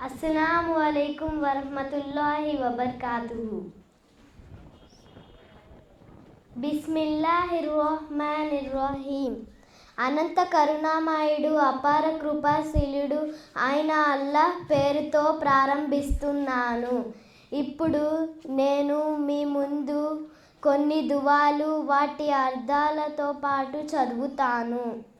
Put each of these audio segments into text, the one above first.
అస్సలాము అలైకుం వరహమతుల్లాహి వబర్కాతుహు. బిస్మిల్లాహిర్రహమానిర్రహీం అనంత కరుణామయుడు అపార కృపాశీలుడు ఆయన అల్లాహ్ పేరుతో ప్రారంభిస్తున్నాను. ఇప్పుడు నేను మీ ముందు కొన్ని దువాలు వాటి అర్థాలతో పాటు చదువుతాను.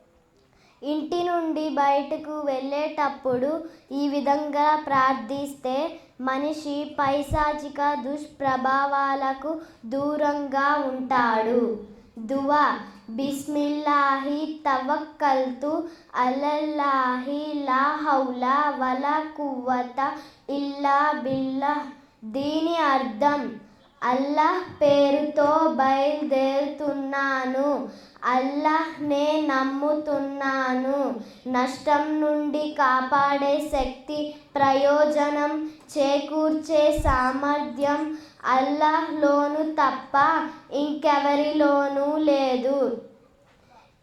ఇంటి నుండి బయటకు వెళ్ళేటప్పుడు ఈ విధంగా ప్రార్థిస్తే మనిషి పైశాచిక దుష్ప్రభావాలకు దూరంగా ఉంటాడు. దువా బిస్మిల్లాహి తవక్కల్తు అలల్లాహి లా హౌల వల కువ్వత ఇల్లా బిల్లా. దీని అర్థం అల్లాహ్ పేరుతో బయలుదేరుతున్నాను. అల్లాహ్నే నమ్ముతున్నాను. నష్టం నుండి కాపాడే శక్తి ప్రయోజనం చేకూర్చే సామర్థ్యం అల్లాహ్లోను తప్ప ఇంకెవరిలోనూ లేదు.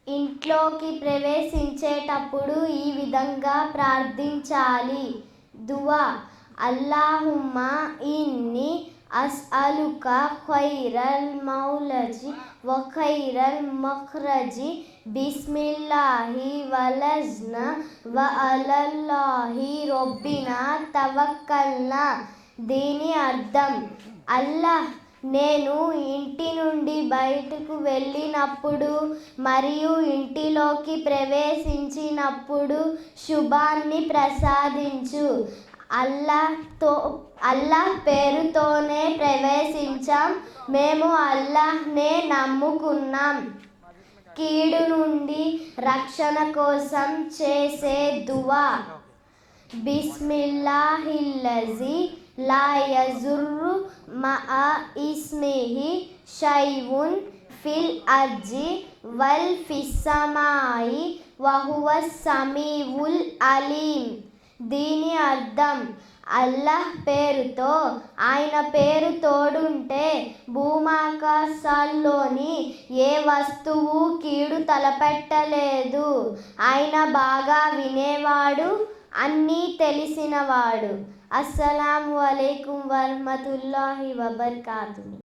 ఇంట్లోకి ప్రవేశించేటప్పుడు ఈ విధంగా ప్రార్థించాలి. దువా అల్లాహుమ్మా ఇన్ని أسألك خير المولج وخير المخرج بسم బిస్మిల్లాహి వలజ్న వ الله ربنا توكلنا దీని అర్థం అల్లాహ్ నేను ఇంటి నుండి బయటకు వెళ్ళినప్పుడు మరియు ఇంటిలోకి ప్రవేశించినప్పుడు శుభాన్ని ప్రసాదించు. అల్లాహ్తో అల్లాహ్ పేరుతోనే ప్రవేశించాం. మేము అల్లాహ్నే నమ్ముకున్నాం. కీడు నుండి రక్షణ కోసం చేసే దువా. బిస్మిల్లాహిల్లజి లా యజుర్రు మఅ ఇస్మిహి షైవున్ ఫిల్ అర్జి వల్ ఫిస్సమాయి వహువ సమీవుల్ అలీం. దీని అర్థం అల్లాహ్ పేరుతో ఆయన పేరు తోడుంటే భూమాకాశాల్లోని ఏ వస్తువు కీడు తలపెట్టలేదు. ఆయన బాగా వినేవాడు అన్నీ తెలిసినవాడు. అస్సలాము అలైకుం వరహమతుల్లాహి వబర్కాతుని